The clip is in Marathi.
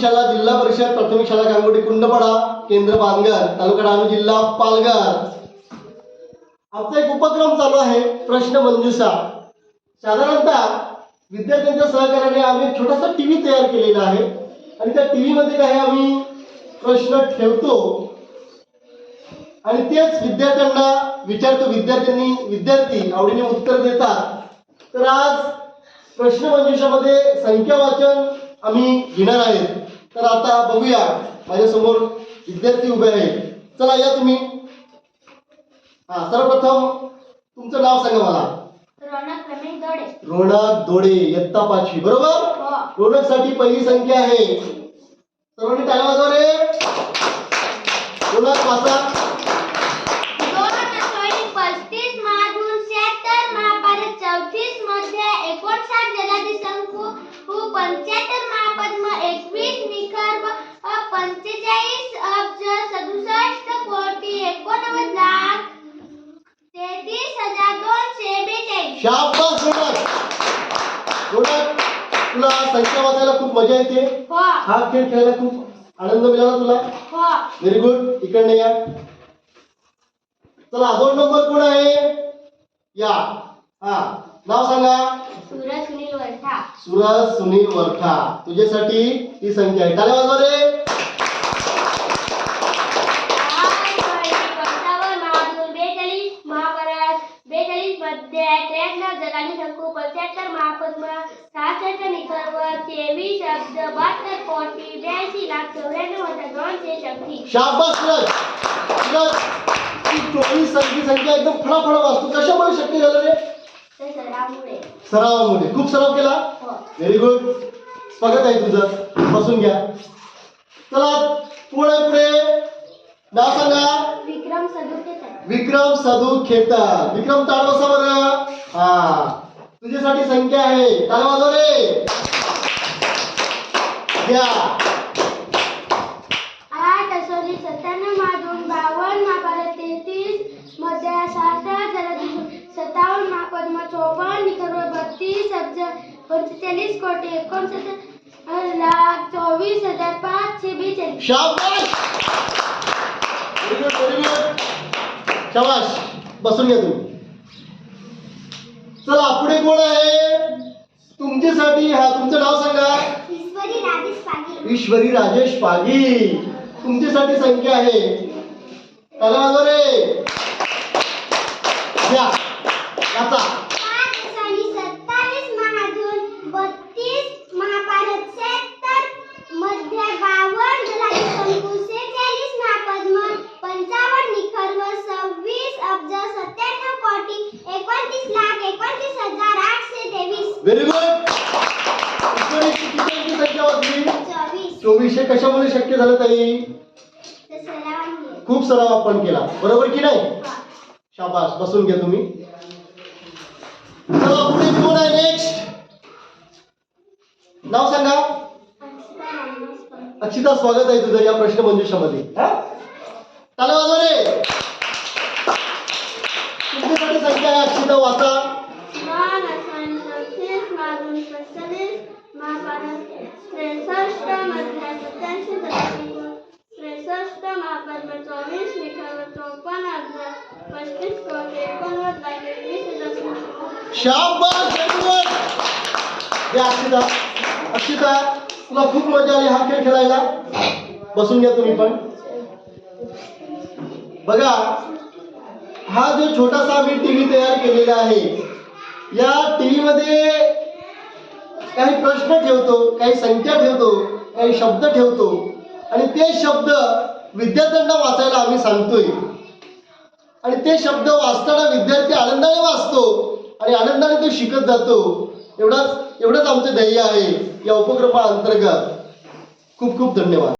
शाळा जिल्हा परिषद प्राथमिक शाळा गांगोटी कुंडपाडा केंद्र पालघर तालुका डहाणू जिल्हा पालघर. आमचा एक उपक्रम चालू आहे प्रश्न मंजुषा. साधारणतः विद्यार्थ्यांच्या सहकार्याने आम्ही एक छोटासा टीव्ही तयार केलेला आहे. आणि त्या टीव्ही मध्ये काही आम्ही प्रश्न ठेवतो. आणि तेच विद्यार्थ्यांना विचारतो. विद्यार्थ्यांनी विद्यार्थी आवडीने उत्तर देतात. तर आज प्रश्न मंजुषामध्ये संख्या वाचन आम्ही घेणार आहेत. तर आता बघूया माझ्यासमोर विद्यार्थी उभे आहेत. चला या तुम्ही. हा सर्वप्रथम तुमचं नाव सांगा मला. रौनक रमेश दौड़े रोनक दोडे इयत्ता पाचवी बरोबर? हो. रोनकसाठी पहिली संख्या आहे. सर्वांनी टाळ्या वाजवा रे. रोनक वाचा पंचेचाळीस अब्ज सदुसष्ट कोटी एकोणनव्वद लाख तेहतीस हजार दोनशे बेचाळीस. शाबास रोनक रोनक तुला संख्या वाचायला खूप मजा येते. हो. हा खेळ खेळायला खूप आनंद मिळाला तुला. हो. व्हेरी गुड इकडनं या. चला दोन नंबर कोण आहे? या. हा. नाव सांगा. सूरज सुनील वर्षा सुरज सुनील वरठा. तुझ्यासाठी ही संख्या आहे. टाळ्या वाजवा रे पंच्याहत्तर महापद्म सहासष्ट निखर्व तेवीस अब्ज बहात्तर कोटी ब्याऐंशी लाख चौऱ्याण्णव हजार दोनशे छत्तीस शाबास ती चोवीस संख्या संख्या एकदम फळाफळ वाचतो. कशामुळे शक्य झालं रे? सरामुळे सरावामुळे. खूप सराव केला? हो. व्हेरी गुड स्वागत आहे तुझं. बसून घ्या. चला पुढे पुढे. नाव सांगा. विक्रम सदुकेतन विक्रम सदू खेतर विक्रम ताड बसा बरं. हा. तुझ्यासाठी संख्या आहे. काय वाजव रे. आठ असोली सत्त्याण्णव महादून बावन्न महाभारत तेहतीसमध्ये सहासष्ट जलदी सत्तावन्न महापद्म चोपन्न निखर्व बत्तीस अब्ज पंचेचाळीस कोटी एकोणसत्तर लाख चोवीस हजार पाचशे बेचाळीस. शाबाश बसून घ्या तुम्ही. चला पुढे कोण आहे? तुमच्यासाठी हा तुमचं नाव सांगा. ईश्वरी राजेश पाटील. ईश्वरी राजेश पागी तुमच्यासाठी संख्या आहे. त्याला रे घ्या वाचा पाच आणि सत्तावीस महाजून बत्तीस महाभारत शहात्तरमध्ये बावन्न जलाधी शंकू सेहेचाळीस महापद्म पंचावन्न निखर्व सव्वीस अब्ज सत्त्याण्णव कोटी एकोणतीस लाख एकोणतीस हजार आठशे तेवीस व्हेरी गुड किती संख्या वाचली चोवीस. चोवीसशे कशामुळे शक्य झालं ताई? खूप सराव आपण केला. बरोबर की नाही? शाबास. बसून घ्या तुम्ही. चला पुढे कोण आहे नेक्स्ट नाव सांगा. अक्षिता स्वागत आहे तुझं या प्रश्न मंजुषामध्ये हा? टाळ्या वाजवा रे. तुमच्यासाठी संख्या आहे अक्षिता वाचा. महाभारत त्रेसष्टमध्ये सत्याऐंशी दशमिक त्रेसष्ट महापद्म चोवीस निखर चौपन्न हजार पस्तीस कोटी एकोणनव्वद लाख एकवीस दशमिक शाबास very या अक्षिता अक्षिता तुला खूप मजा आली हा खेळ खेळायला. बसून घ्या तुम्ही पण. बघा हा जो छोटासा मी टीव्ही तयार केलेला आहे या टीव्ही मध्ये काही प्रश्न ठेवतो काही संख्या ठेवतो काही शब्द ठेवतो. आणि ते शब्द विद्यार्थ्यांना वाचायला आम्ही सांगतोय. आणि ते शब्द वाचताना विद्यार्थी आनंदाने वाचतो आणि आनंदाने तो शिकत जातो. एवढाच एवढंच आमचं ध्येय आहे या उपक्रमाअंतर्गत. खूप खूप धन्यवाद.